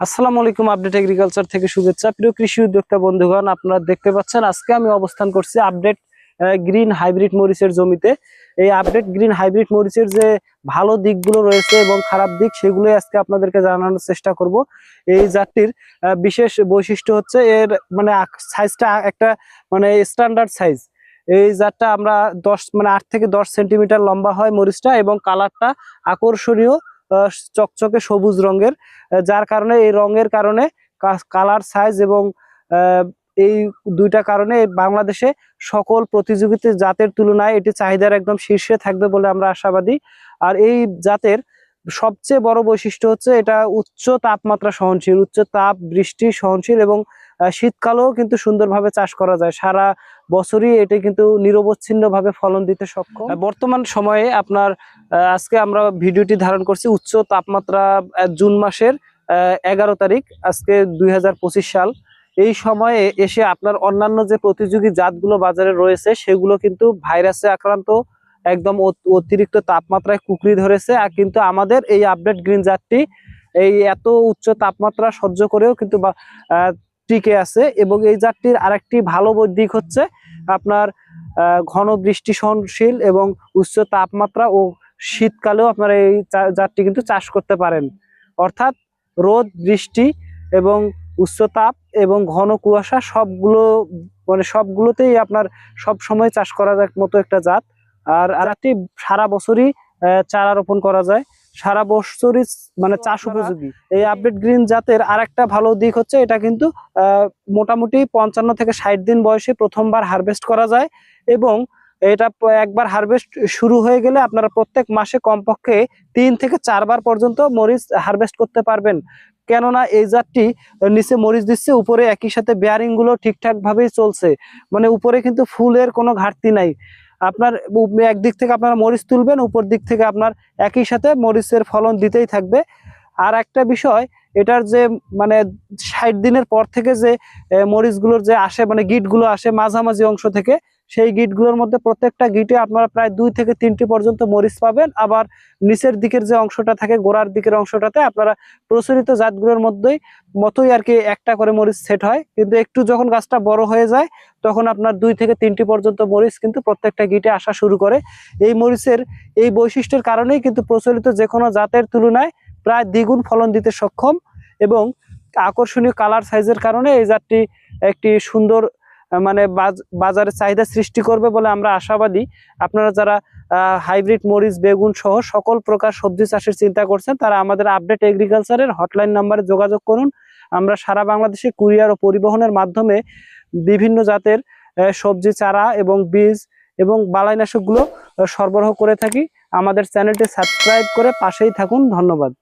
আসসালামু আলাইকুম update agriculture থেকে শুভেচ্ছা। প্রিয় কৃষি উদ্যোক্তা বন্ধুগণ, আপনারা দেখতে পাচ্ছেন, আজকে আমি অবস্থান করছি আপডেট গ্রিন হাইব্রিড মরিচের জমিতে। এই আপডেট গ্রিন হাইব্রিড মরিচের যে ভালো দিকগুলো রয়েছে এবং খারাপ দিক সেগুলো আজকে আপনাদেরকে জানানোর চেষ্টা করব। এই জাতটির বিশেষ বৈশিষ্ট্য হচ্ছে এর মানে সাইজটা একটা মানে স্ট্যান্ডার্ড সাইজ এই জাতটা আমরা দশ মানে আট থেকে দশ সেন্টিমিটার লম্বা হয় মরিচটা এবং কালারটা আকর্ষণীয়। চকচকে সবুজ রঙের যার কারণে এই রঙের কারণে কালার, সাইজ এবং এই দুইটা কারণে বাংলাদেশে সকল প্রতিযোগিতা জাতের তুলনায় এটি চাহিদার একদম শীর্ষে থাকবে বলে আমরা আশাবাদী। আর এই জাতের সবচেয়ে বড় বৈশিষ্ট্য হচ্ছে এটা উচ্চ তাপমাত্রা সহনশীল, উচ্চ তাপ, বৃষ্টি সহনশীল এবং শীতকালেও কিন্তু সুন্দরভাবে চাষ করা যায়। সারা বছরই এটি কিন্তু নিরবচ্ছিন্ন ভাবে ফলন দিতে সক্ষম। বর্তমান সময়ে আপনার আজকে আমরা ভিডিওটি ধারণ করছি উচ্চ তাপমাত্রা জুন মাসের এগারো তারিখ, আজকে দুই হাজার পঁচিশ সাল। এই সময়ে এসে আপনার অন্যান্য যে প্রতিযোগী জাতগুলো বাজারে রয়েছে, সেগুলো কিন্তু ভাইরাসে আক্রান্ত, একদম অতিরিক্ত তাপমাত্রায় কুকরি ধরেছে। আর কিন্তু আমাদের এই আপডেট গ্রিন জাতটি এই এত উচ্চ তাপমাত্রা সহ্য করেও কিন্তু টিকে আছে এবং এই জাতটির আরেকটি ভালো দিক হচ্ছে আপনার ঘন বৃষ্টি সহনশীল এবং উচ্চ তাপমাত্রা ও শীতকালেও আপনারা এই জাতটি কিন্তু চাষ করতে পারেন। অর্থাৎ রোদ, বৃষ্টি এবং উচ্চ তাপ এবং ঘন কুয়াশা সবগুলো মানে সবগুলোতেই আপনার সব সময় চাষ করার মতো একটা জাত। আর আর একটি সারা বছরই চারা রোপণ করা যায়। সারা বছরই মানে চাষ উপযোগী। এই আপডেট গ্রিন জাতের আরেকটা ভালো দিক হচ্ছে এটা কিন্তু মোটামুটি পঞ্চান্ন থেকে ষাট দিন বয়সে প্রথমবার হারভেস্ট করা যায় এবং এটা একবার হারভেস্ট শুরু হয়ে গেলে আপনারা প্রত্যেক মাসে কমপক্ষে তিন থেকে চারবার পর্যন্ত মরিচ হারভেস্ট করতে পারবেন। কেননা এই জাতটি নিচে মরিচ দিচ্ছে উপরে একই সাথে বেয়ারিংগুলো ঠিকঠাক ভাবেই চলছে। মানে উপরে কিন্তু ফুলের কোনো ঘাটতি নাই। আপনার একদিক থেকে আপনারা মরিচ তুলবেন, উপর দিক থেকে আপনার একই সাথে মরিচের ফলন দিতেই থাকবে। আর একটা বিষয় এটার যে মানে ষাট দিনের পর থেকে যে মরিচগুলোর যে আসে মানে গিটগুলো আসে মাঝামাঝি অংশ থেকে, সেই গিটগুলোর মধ্যে প্রত্যেকটা গিটে আপনারা প্রায় দুই থেকে তিনটি পর্যন্ত মরিচ পাবেন। আবার নিচের দিকের যে অংশটা থাকে, গোড়ার দিকের অংশটাতে আপনারা প্রচলিত জাতগুলোর মধ্যেই মতোই আর কি একটা করে মরিচ সেট হয়। কিন্তু একটু যখন গাছটা বড় হয়ে যায়, তখন আপনার দুই থেকে তিনটি পর্যন্ত মরিচ কিন্তু প্রত্যেকটা গিটে আসা শুরু করে। এই মরিচের এই বৈশিষ্ট্যের কারণেই কিন্তু প্রচলিত যে কোনো জাতের তুলনায় প্রায় দ্বিগুণ ফলন দিতে সক্ষম এবং আকর্ষণীয় কালার সাইজের কারণে এই জাতটি একটি সুন্দর মানে বাজ- বাজারে চাহিদা সৃষ্টি করবে বলে আমরা আশাবাদী। আপনারা যারা হাইব্রিড মরিচ, বেগুন সহ সকল প্রকার সবজি চাষের চিন্তা করছেন, তারা আমাদের আপডেট এগ্রিকালচারের হটলাইন নাম্বারে যোগাযোগ করুন। আমরা সারা বাংলাদেশে কুরিয়ার ও পরিবহনের মাধ্যমে বিভিন্ন জাতের সবজি, চারা এবং বীজ এবং বালাইনাশকগুলো সরবরাহ করে থাকি। আমাদের চ্যানেলটি সাবস্ক্রাইব করে পাশেই থাকুন। ধন্যবাদ।